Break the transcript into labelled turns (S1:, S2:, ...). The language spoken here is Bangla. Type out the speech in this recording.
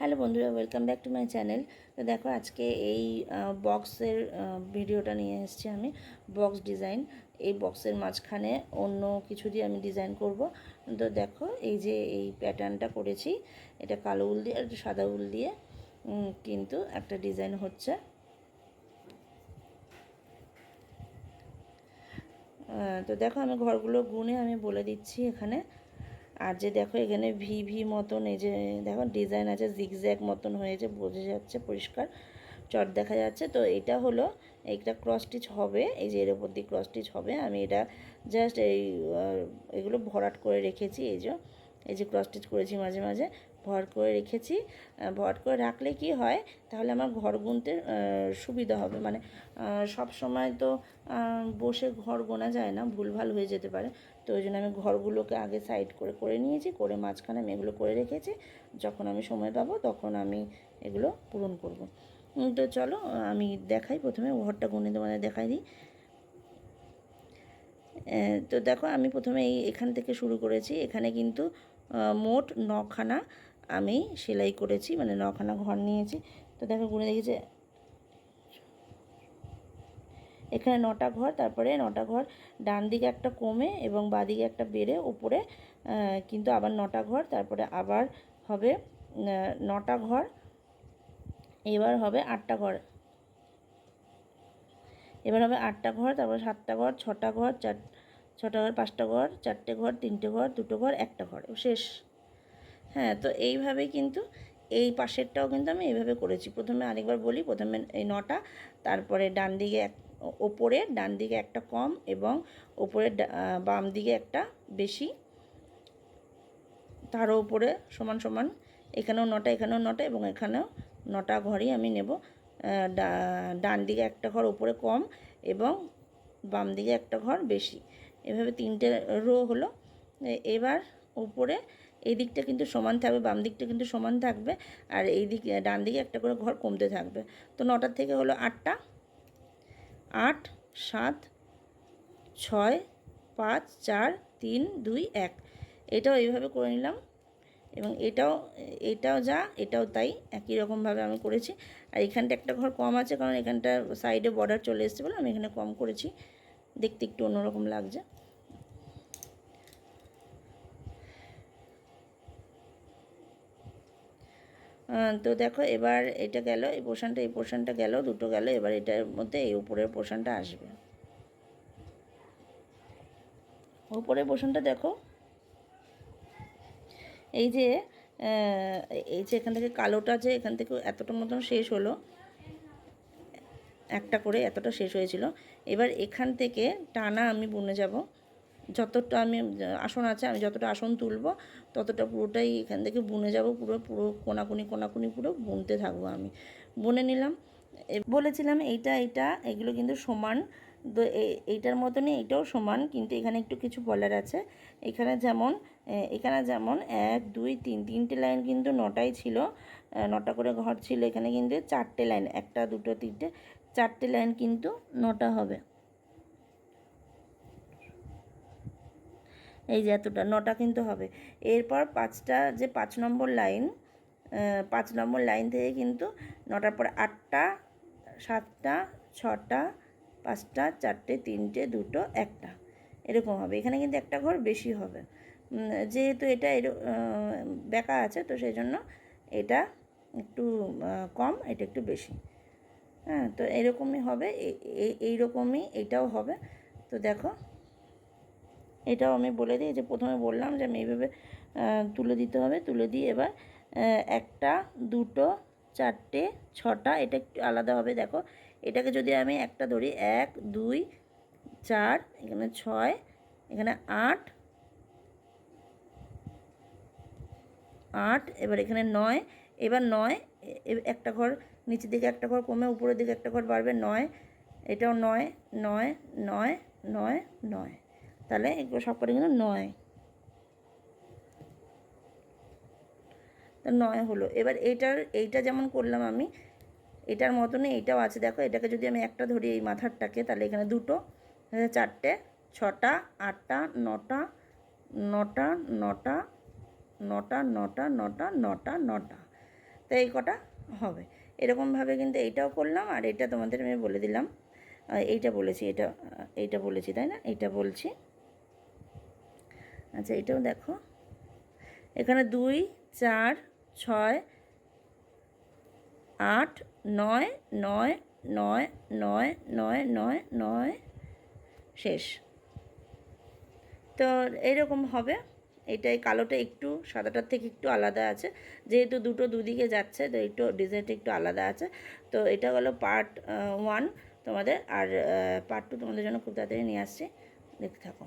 S1: হ্যালো বন্ধুরা welcome back to my channel তো দেখো, আজকে এই বক্সের ভিডিওটা নিয়ে এসেছি আমি বক্স ডিজাইন এই বক্সের মাঝখানে অন্য কিছু দিয়ে আমি ডিজাইন করব। তো দেখো, এই যে এই প্যাটার্নটা করেছি, এটা কালো উল দিয়ে আর সাদা উল দিয়ে কিন্তু একটা ডিজাইন হচ্ছে। তো দেখো, আমি ঘরগুলো গুনে আমি বলে দিচ্ছি এখানে। আর যে দেখো এখানে ভি ভি মতন, এই যে দেখো ডিজাইন আছে জিগজ্যাগ মতন হয়েছে, বোঝা যাচ্ছে, পরিষ্কার চট দেখা যাচ্ছে। তো এটা হলো, এইটা ক্রস স্টিচ হবে, এই যে এর উপর দিয়ে ক্রস স্টিচ হবে, আমি এটা জাস্ট এই এগুলো ভরাট করে রেখেছি, এই যে এই যে ক্রস স্টিচ করেছি মাঝে মাঝে। ভর করে রেখেছি ভর করে রাখলে কি হয়, তাহলে আমার ঘর গুনতে সুবিধা হবে। মানে সব সময় তো বসে ঘর গোনা যায় না, ভুলভাল হয়ে যেতে পারে। তো ওই জন্য আমি ঘরগুলোকে আগে সাইড করে করে নিয়েছি, করে মাঝখানে আমি এগুলো করে রেখেছি। যখন আমি সময় পাবো, তখন আমি এগুলো পূরণ করব। তো চলো, আমি দেখাই প্রথমে, ঘরটা গুনে তোমাদের দেখাই দিই। তো দেখো, আমি প্রথমে এই এখান থেকে শুরু করেছি। এখানে কিন্তু মোট নখানা আমি সেলাই করেছি মানে নখানা ঘর নিয়েছি। তো দেখো গুনে দেখেছি। এখানে নটা ঘর, তারপরে নটা ঘর, ডান দিকে একটা কমে এবং বাদিকে একটা বেড়ে, উপরে কিন্তু আবার নটা ঘর, তারপরে আবার হবে নটা ঘর, এবার হবে আটটা ঘর। এবার হবে আটটা ঘর, তারপর সাতটা ঘর, ছটা ঘর, চার, ছটা ঘর, পাঁচটা ঘর, চারটে ঘর, তিনটে ঘর, দুটো ঘর, একটা ঘর। শেষ। হ্যাঁ তো এইভাবে কিন্তু এই পাশেরটাও কিন্তু আমি এইভাবে করেছি। প্রথমে আরেকবার বলি, প্রথমে এই নটা, তারপরে ডান দিকে এক, ওপরে, ডান দিকে একটা কম এবং ওপরে বাম দিকে একটা বেশি। তারও উপরে সমান সমান, এখানেও নটা এখানেও নটা এবং এখানেও নটা ঘরই আমি নেব। ডান দিকে একটা ঘর উপরে কম এবং বাম দিকে একটা ঘর বেশি। এভাবে তিনটে রো হলো। এবার উপরে এই দিকটা কিন্তু সমান থাকবে, বাম দিকটা কিন্তু সমান থাকবে আর এই দিকে ডান দিকে একটা করে ঘর কমতে থাকবে। তো নটার থেকে হলো আটটা। আট, সাত, ছয়, পাঁচ, চার, তিন, দুই, এক। এটাও এইভাবে করে নিলাম এবং এটাও এটাও যা, এটাও তাই, একই রকমভাবে আমি করেছি। আর এখানটা একটা ঘর কম আছে কারণ এখানটা সাইডে বর্ডার চলে এসেছে বলে আমি এখানে কম করেছি। দেখতে একটু অন্যরকম লাগছে। তো দেখো, এবার এটা গেল, এই পোর্শনটা এই পোর্শনটা গেল, দুটো গেল, এবার এটার মধ্যে এই উপরের পোর্শনটা আসবে। উপরের পোর্শনটা দেখো, এই যে এই যে এখান থেকে কালোটা যে এখান থেকে এতটা মতন শেষ হলো, একটা করে এতটা শেষ হয়েছিল। এবার এখান থেকে টানা আমি বুনে যাব। যতটা আমি, আসন আছে, আমি যতটা আসন তুলব, ততটা পুরোটাই এখান থেকে বুনে যাব, পুরো পুরো কোনাকুনি কোনাকুনি পুরো বুনতে থাকব আমি। বুনে নিলাম বলেছিলাম এইটা এইটা, এগুলো কিন্তু সমান। তো এই- এইটার মতনই এইটাও সমান, কিন্তু এখানে একটু কিছু বলার আছে। এখানে যেমন এখানে যেমন এক, দুই, তিন, তিনটে লাইন কিন্তু নটাই ছিল। নটা করে ঘর ছিল, এখানে কিন্তু চারটে লাইন, একটা, দুটো, তিনটে, চারটে লাইন কিন্তু নটা হবে। এই যে এতটা, নটা কিন্তু হবে। এরপর পাঁচটা যে পাঁচ নম্বর লাইন পাঁচ নম্বর লাইন থেকে কিন্তু নটার পর আটটা, সাতটা, ছটা, পাঁচটা, চারটে, তিনটে, দুটো, একটা। এরকম হবে। এখানে কিন্তু একটা ঘর বেশি হবে। যেহেতু এটা এর বেকা আছে, তো সেই জন্য এটা একটু কম, এটা একটু বেশি। হ্যাঁ তো এরকমই হবে। এই এইরকমই এটাও হবে। তো দেখো এটাও আমি বলে দিই যে প্রথমে বললাম যে আমি এইভাবে তুলে দিতে হবে, তুলে দিয়ে এবার একটা, দুটো, চারটে, ছটা, এটা একটু আলাদা হবে, দেখো। এটাকে যদি আমি একটা ধরি, এক, দুই, চার, এখানে ছয়, এখানে আট আট, এবার এখানে নয়, এবার নয় একটা ঘর নিচের দিকে একটা ঘর কমে, উপরের দিকে একটা ঘর বাড়বে, নয়, এটাও নয় নয় নয় নয় নয়। তাহলে এগুলো সব করে কিন্তু নয়। তা নয় হলো। এবার এইটার এইটা যেমন করলাম আমি, এটার মতনই এইটাও আছে। দেখো, এটাকে যদি আমি একটা ধরি এই মাথারটাকে, তাহলে এখানে দুটো চারটে, ছটা, আটটা, নটা নটা নটা নটা নটা নটা নটা নটা। তো এই কটা হবে। এরকমভাবে কিন্তু এইটাও করলাম, আর এটা তোমাদের আমি বলে দিলাম। এইটা বলেছি, এটা, এইটা বলেছি, তাই না? এইটা বলছি। আচ্ছা এটাও দেখো। এখানে দুই, চার, ছয়, আট, নয় নয় নয় নয় নয় নয় নয়, শেষ। তো এইরকম হবে। এটাই কালোটা একটু, সাদাটার থেকে একটু আলাদা আছে। যেহেতু দুটো দুদিকে যাচ্ছে, তো একটু ডিজাইনটা একটু আলাদা আছে। তো এটা হলো পার্ট ওয়ান তোমাদের। আর পার্ট টু তোমাদের জন্য খুব তাড়াতাড়ি নিয়ে আসছি। দেখতে থাকো।